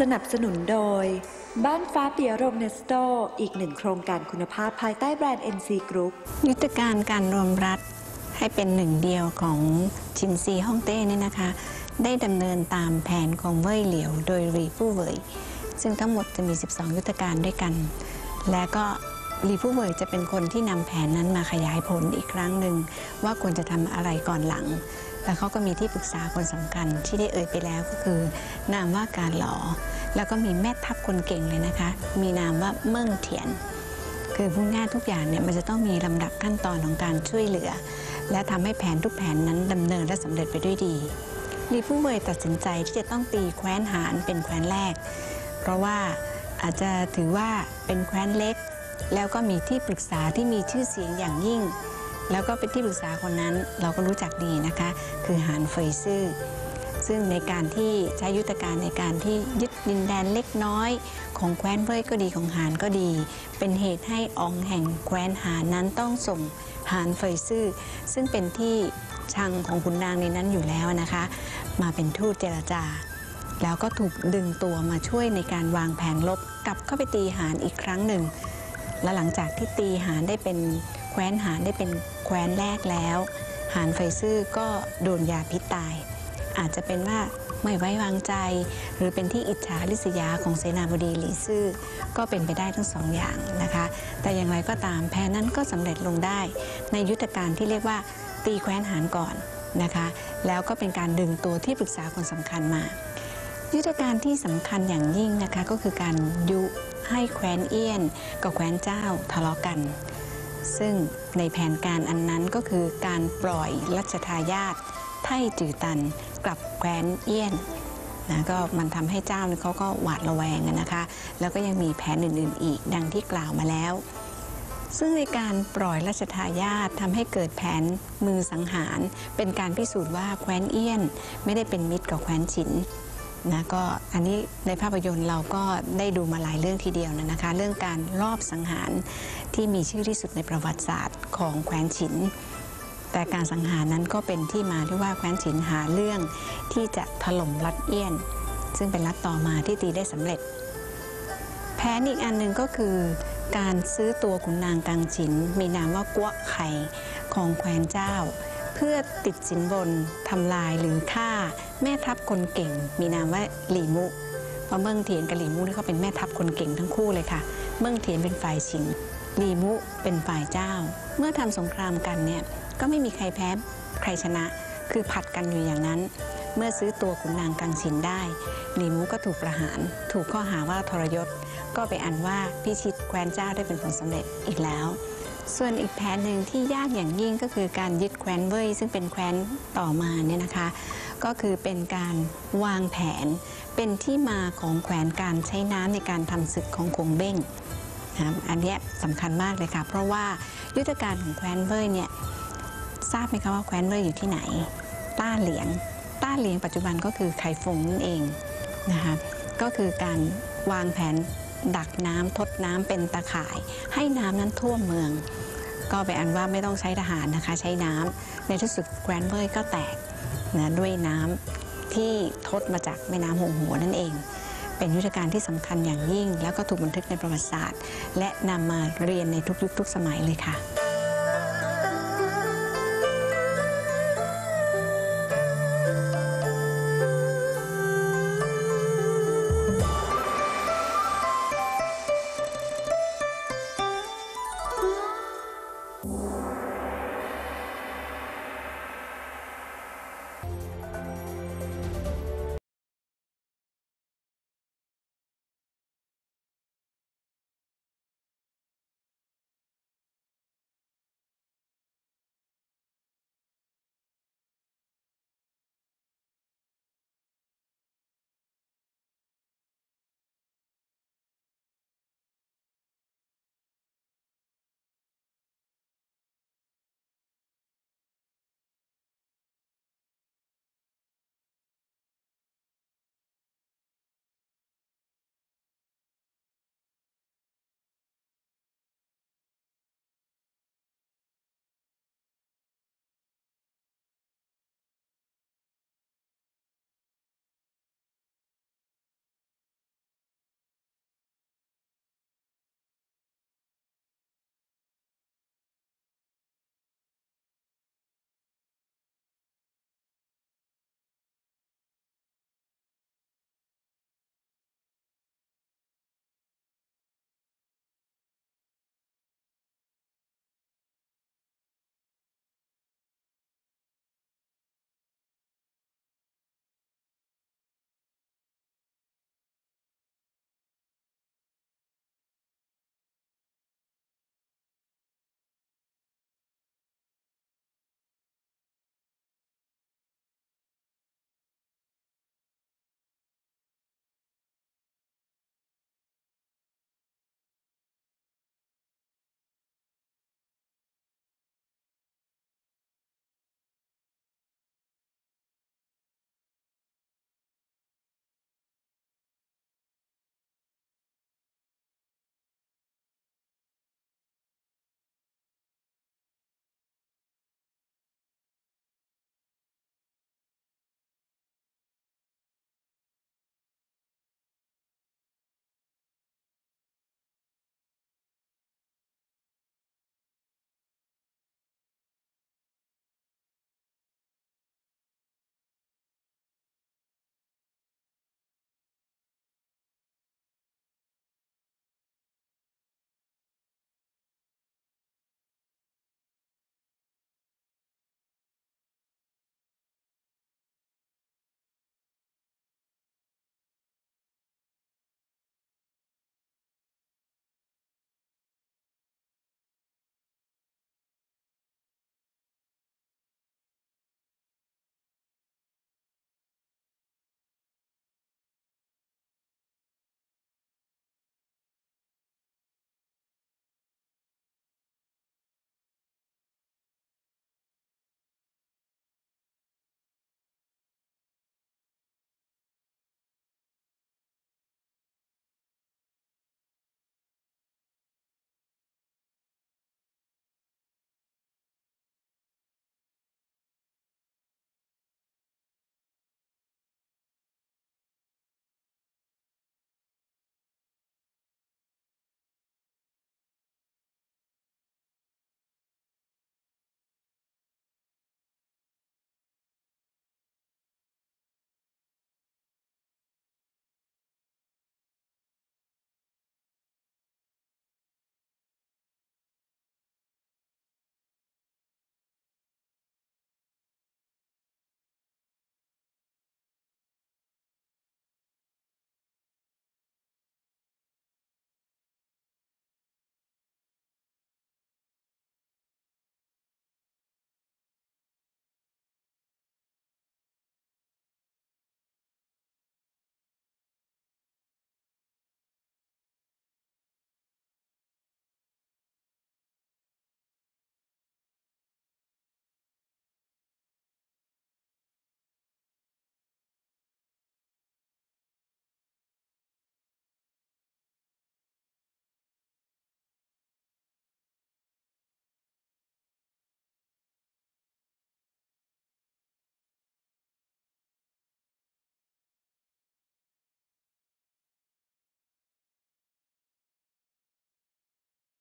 สนับสนุนโดย บ้านฟ้าเปียโรมเนสโต อีกหนึ่งโครงการคุณภาพภายใต้แบรนด์ NC Group ยุทธการการรวมรัฐให้เป็นหนึ่งเดียวของชินซีฮ่องเต้เนี่ยนะคะ ได้ดำเนินตามแผนของเว่ยเหลียว โดยรีผู้เว่ยซึ่งทั้งหมดจะมี 12 ยุทธการด้วยกัน และก็รีผู้เว่ยจะเป็นคนที่นำแผนนั้นมาขยายผลอีกครั้งหนึ่งว่าควรจะทำอะไรก่อนหลัง แล้วเขาก็มีที่ปรึกษาคนสำคัญที่ได้เอ่ยไปแล้วก็คือ นามว่าการหล่อ แล้วก็มีแม่ทัพคนเก่งเลยนะคะ มีนามว่าเมิ่งเถียน คือพูดง่ายทุกอย่างเนี่ยมันจะต้องมีลำดับขั้นตอนของการช่วยเหลือ และทำให้แผนทุกแผนนั้นดำเนินและสำเร็จไปด้วยดีลีผู้เวยตัดสินใจที่จะต้องตีแคว้นหานเป็นแคว้นแรก เพราะว่าอาจจะถือว่าเป็นแคว้นเล็ก แล้วก็มีที่ปรึกษาที่มีชื่อเสียงอย่างยิ่ง แล้วก็เป็นที่ปรึกษาคนนั้นเราก็รู้จักดีนะคะ คือหานเฟยซื่อซึ่งในการที่ใช้ยุทธการในการที่ยึดดินแดนเล็กน้อย ของแคว้นเว่ยก็ดีของหานก็ดี เป็นเหตุให้องแห่งแคว้นหานนั้นต้องส่งหานเฟยซื่อซึ่งเป็นที่ชังของขุนนางในนั้นอยู่แล้วนะคะ มาเป็นทูตเจรจา แล้วก็ถูกดึงตัวมาช่วยในการวางแผนลบกลับเข้าไปตีหานอีกครั้งหนึ่ง และหลังจากที่ตีหานได้เป็น แคว้นหานได้เป็นแคว้นแรกแล้ว หานไฟซื่อก็โดนยาพิษตาย อาจจะเป็นว่าไม่ไว้วางใจ หรือเป็นที่อิจฉาริษยาของเสนาบดีหลีซื่อก็เป็นไปได้ทั้งสองอย่างนะคะ แต่อย่างไรก็ตามแผนนั้นก็สำเร็จลงได้ ในยุทธการที่เรียกว่าตีแคว้นหานก่อนนะคะ แล้วก็เป็นการดึงตัวที่ปรึกษาคนสำคัญมา ยุทธการที่สำคัญอย่างยิ่งนะคะก็คือการยุให้แคว้นเอี้ยนกับแคว้นเจ้าทะเลาะกัน ซึ่งในแผนการอันนั้นก็คือการปล่อยรัชทายาทไท่จือตันกลับแคว้นเอี้ยนนะก็มันทำให้เจ้าเขาก็หวาดระแวงนะคะ แล้วก็ยังมีแผนอื่นๆอีกดังที่กล่าวมาแล้ว ซึ่งในการปล่อยราชทายาททำให้เกิดแผนมือสังหาร เป็นการพิสูจน์ว่าแคว้นเอี้ยน ไม่ได้เป็นมิตรกับแคว้นฉิน นะก็อันนี้ในภาพยนตร์เราก็ได้ดูมาหลายเรื่องทีเดียวนะคะ เรื่องการรอบสังหารที่มีชื่อที่สุดในประวัติศาสตร์ของแคว้นฉิน แต่การสังหารนั้นก็เป็นที่มาที่ว่าแคว้นฉินหาเรื่องที่จะถล่มรัฐเอี้ยน ซึ่งเป็นรัฐต่อมาที่ตีได้สำเร็จ แผนอีกอันหนึ่งก็คือ การซื้อตัวขุนนางกังฉิน มีนามว่ากัวไข่ของแคว้นเจ้า เพื่อติดสินบนทำลายหรือฆ่า แม่ทัพคนเก่ง มีนามว่าหลีมุเพราะเมืองเถียนกับหลีมุนี่เขาเป็นแม่ทัพคนเก่งทั้งคู่เลยค่ะเมืองเถียนเป็นฝ่ายฉินหลีมุเป็นฝ่ายเจ้า เมื่อทำสงครามกันเนี่ยก็ไม่มีใครแพ้ใครชนะ คือผัดกันอยู่อย่างนั้น เมื่อซื้อตัวขุนนางกังฉินได้หลีมูก็ถูกประหาร ถูกข้อหาว่าทรยศ ก็ไปอันว่าพิชิตแคว้นเจ้าได้เป็นผลสำเร็จอีกแล้ว ส่วนอีกแผนหนึ่งที่ยากอย่างยิ่งก็คือการยึดแคว้นเว่ยซึ่งเป็นแคว้นต่อมาเนี่ยนะคะ ก็คือเป็นการวางแผน เป็นที่มาของแขวนการใช้น้ำในการทำศึกของคงเบ้งนะครับอันนี้สำคัญมากเลยค่ะ เพราะว่ายุทธการของแคว้นเว่ยเนี่ยทราบไหมคะว่าแคว้นเว่ยอยู่ที่ไหน ต้าเหลียง ต้าเหลียงปัจจุบันก็คือไคฟงนั่นเองนะคะก็คือการวางแผน ดักน้ำทดน้ำเป็นตะข่าย ให้น้ำนั้นท่วมเมือง ก็ไปนอันว่าไม่ต้องใช้ทหารนะคะ ใช้น้ำในที่สุดแกรนเว่ยก็แตกนะด้วยน้ำที่ทดมาจากแม่น้ำหงหัวนั่นเอง เป็นยุทธการที่สำคัญอย่างยิ่ง แล้วก็ถูกบันทึกในประวัติศาสตร์ และนำมาเรียนในทุกยุคทุกสมัยเลยค่ะ